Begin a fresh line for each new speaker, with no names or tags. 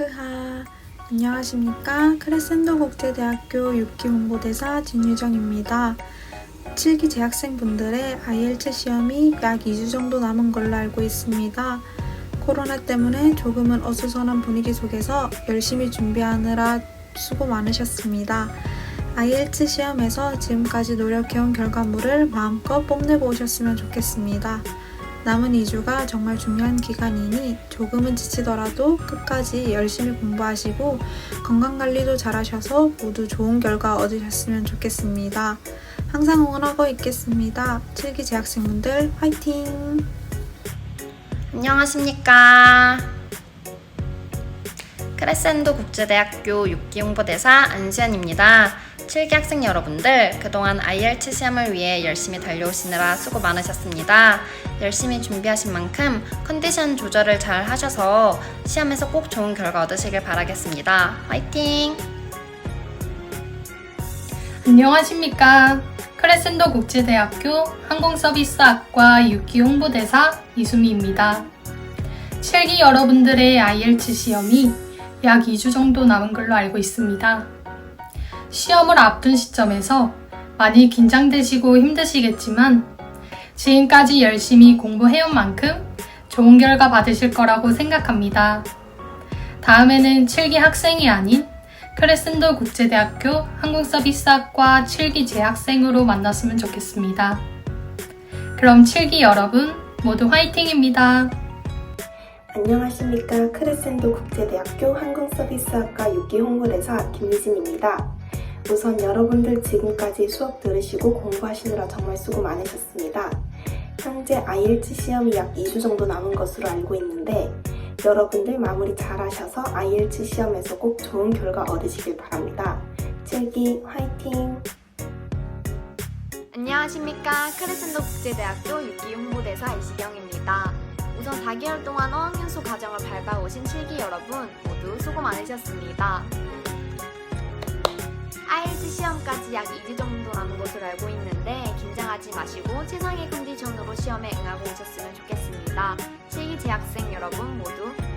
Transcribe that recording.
크하 안녕하십니까 크레센도 국제대학교 6기 홍보대사 진유정입니다. 7기 재학생분들의 IELTS 시험이 약 2주 정도 남은 걸로 알고 있습니다. 코로나 때문에 조금은 어수선한 분위기 속에서 열심히 준비하느라 수고 많으셨습니다. IELTS 시험에서 지금까지 노력해온 결과물을 마음껏 뽐내고 오셨으면 좋겠습니다. 남은 2주가 정말 중요한 기간이니 조금은 지치더라도 끝까지 열심히 공부하시고 건강관리도 잘하셔서 모두 좋은 결과 얻으셨으면 좋겠습니다. 항상 응원하고 있겠습니다. 7기 재학생분들 화이팅!
안녕하십니까. 크레센도 국제대학교 6기 홍보대사 안시연입니다. 7기 학생 여러분들, 그동안 IELTS 시험을 위해 열심히 달려오시느라 수고 많으셨습니다. 열심히 준비하신 만큼 컨디션 조절을 잘 하셔서 시험에서 꼭 좋은 결과 얻으시길 바라겠습니다. 화이팅!
안녕하십니까. 크레센도 국제대학교 항공서비스학과 6기 홍보대사 이수미입니다. 7기 여러분들의 IELTS 시험이 약 2주 정도 남은 걸로 알고 있습니다. 시험을 앞둔 시점에서 많이 긴장되시고 힘드시겠지만 지금까지 열심히 공부해온 만큼 좋은 결과 받으실 거라고 생각합니다. 다음에는 7기 학생이 아닌 크레센도 국제대학교 항공서비스학과 7기 재학생으로 만났으면 좋겠습니다. 그럼 7기 여러분 모두 화이팅입니다.
안녕하십니까. 크레센도 국제대학교 항공서비스학과 6기 홍보대사 김미진입니다. 우선 여러분들 지금까지 수업 들으시고 공부하시느라 정말 수고 많으셨습니다. 현재 IELTS 시험이 약 2주 정도 남은 것으로 알고 있는데 여러분들 마무리 잘 하셔서 IELTS 시험에서 꼭 좋은 결과 얻으시길 바랍니다. 7기 화이팅!
안녕하십니까. 크레센도 국제대학교 6기 홍보대사 이시경입니다. 우선 4개월 동안 어학연수 과정을 밟아오신 7기 여러분 모두 수고 많으셨습니다. IELTS 시험까지 약 2주 정도 남은 것으로 알고 있는데 긴장하지 마시고 최상의 컨디션으로 시험에 응하고 오셨으면 좋겠습니다. 7기 재학생 여러분 모두!